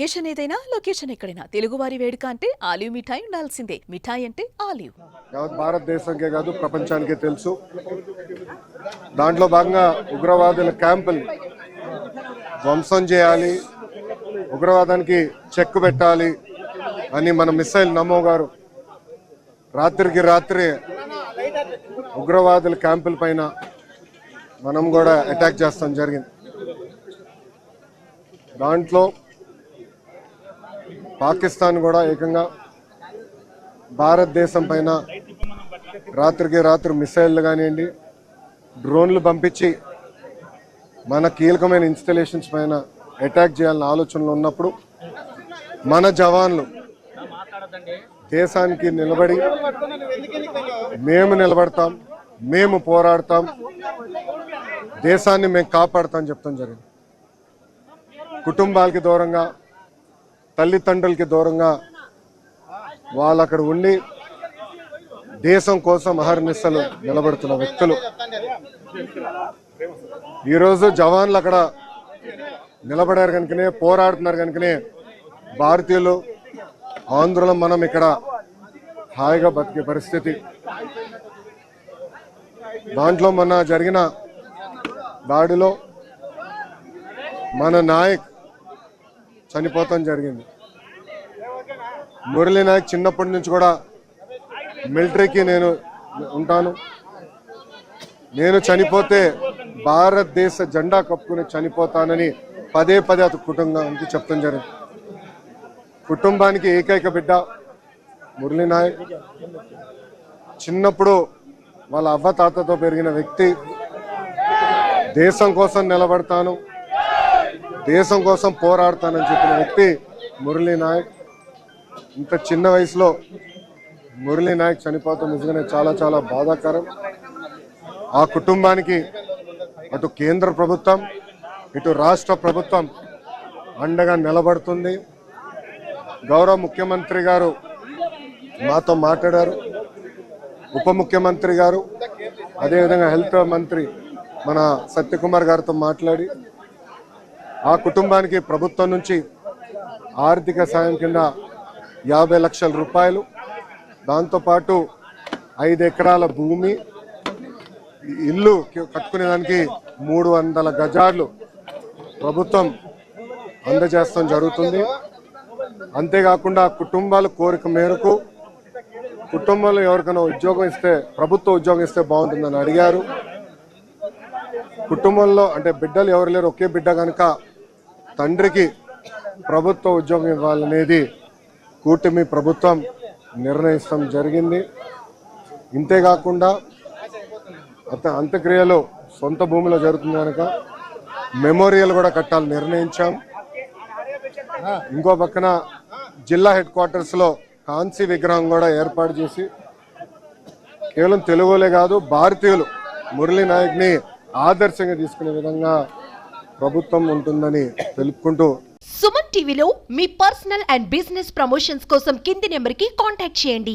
Occasion ఏదైనా location ఎక్కడైనా. తెలుగువారి వేడుక అంటే ఆలివ్ మిఠాయి ఉండాల్సిందే. మిఠాయి అంటే ఆలివ్. భారతదేశంకే కాదు ప్రపంచానికే తెలుసు. దాంట్లో భాగంగా ఉగ్రవాదుల క్యాంపులు ధ్వంసం చేయాలి ఉగ్రవాదానికి చెక్ పెట్టాలి అని మన మిస్సైల్ నమో గారు రాత్రికి రాత్రి ఉగ్రవాదుల క్యాంపుల పైన మనం కూడా అటాక్ చేస్తాం జరిగింది. దాంట్లో పాకిస్తాన్ కూడా ఏకంగా భారతదేశం పైన రాత్రికి రాత్రి మిసైళ్ళు కానివ్వండి డ్రోన్లు పంపించి మన కీలకమైన ఇన్స్టలేషన్స్ పైన అటాక్ చేయాలన్న ఆలోచనలు ఉన్నప్పుడు మన జవాన్లు దేశానికి నిలబడి మేము నిలబడతాం మేము పోరాడతాం దేశాన్ని మేము కాపాడతాం చెప్తాం జరిగింది. కుటుంబాలకి దూరంగా తల్లిదండ్రులకి దూరంగా వాళ్ళు అక్కడ ఉండి దేశం కోసం అహర్నిశలు నిలబడుతున్న వ్యక్తులు. ఈరోజు జవాన్లు అక్కడ నిలబడారు కనుకనే పోరాడుతున్నారు కనుకనే భారతీయులు ఆంధ్రులం మనం ఇక్కడ హాయిగా బతికే పరిస్థితి. దాంట్లో మొన్న జరిగిన దాడిలో మన నాయక్ చనిపోతాం జరిగింది. మురళీ నాయక్ చిన్నప్పటి నుంచి కూడా మిలిటరీకి నేను ఉంటాను. నేను చనిపోతే భారతదేశ జెండా కప్పుకుని చనిపోతానని పదే పదే అతని కుటుంబానికి చెప్తాం జరిగింది. కుటుంబానికి ఏకైక బిడ్డ మురళీ నాయక్ చిన్నప్పుడు వాళ్ళ అవ్వ తాతతో పెరిగిన వ్యక్తి. దేశం కోసం నిలబడతాను. దేశం కోసం పోరాడతానని చెప్పిన వ్యక్తి మురళీ నాయక్. ఇంత చిన్న వయసులో మురళీ నాయక్ చనిపోతాం నిజంగానే చాలా చాలా బాధాకరం. ఆ కుటుంబానికి అటు కేంద్ర ప్రభుత్వం ఇటు రాష్ట్ర ప్రభుత్వం అండగా నిలబడుతుంది. గౌరవ ముఖ్యమంత్రి గారు మాతో మాట్లాడారు. ఉప ముఖ్యమంత్రి గారు అదేవిధంగా హెల్త్ మంత్రి మన సత్యకుమార్ గారితో మాట్లాడి ఆ కుటుంబానికి ప్రభుత్వం నుంచి ఆర్థిక సాయం కింద యాభై లక్షల రూపాయలు దాంతోపాటు ఐదు ఎకరాల భూమి ఇల్లు కట్టుకునేదానికి మూడు వందల గజాలు ప్రభుత్వం అందజేస్తాం జరుగుతుంది. అంతేకాకుండా కుటుంబాల కోరిక మేరకు కుటుంబంలో ఎవరికైనా ఉద్యోగం ఇస్తే ప్రభుత్వ ఉద్యోగం ఇస్తే బాగుంటుందని అడిగారు. కుటుంబంలో అంటే బిడ్డలు ఎవరు లేరు ఒకే బిడ్డ కనుక తండ్రికి ప్రభుత్వ ఉద్యోగం ఇవ్వాలనేది కూటమి ప్రభుత్వం నిర్ణయిస్తాం జరిగింది. ఇంతేకాకుండా అత అంత్యక్రియలు సొంత భూమిలో జరుగుతుంది కనుక మెమోరియల్ కూడా కట్టాలని నిర్ణయించాం. ఇంకో పక్కన జిల్లా హెడ్ క్వార్టర్స్లో కాంసీ విగ్రహం కూడా ఏర్పాటు చేసి కేవలం తెలుగులే కాదు భారతీయులు మురళీ నాయక్ని ఆదర్శంగా తీసుకునే విధంగా ప్రభుత్వం ఉంటుందని తెలుపుకుంటూ సుమన్ టీవీలో మీ పర్సనల్ అండ్ బిజినెస్ ప్రమోషన్స్ కోసం కింది నెంబర్కి కాంటాక్ట్ చేయండి.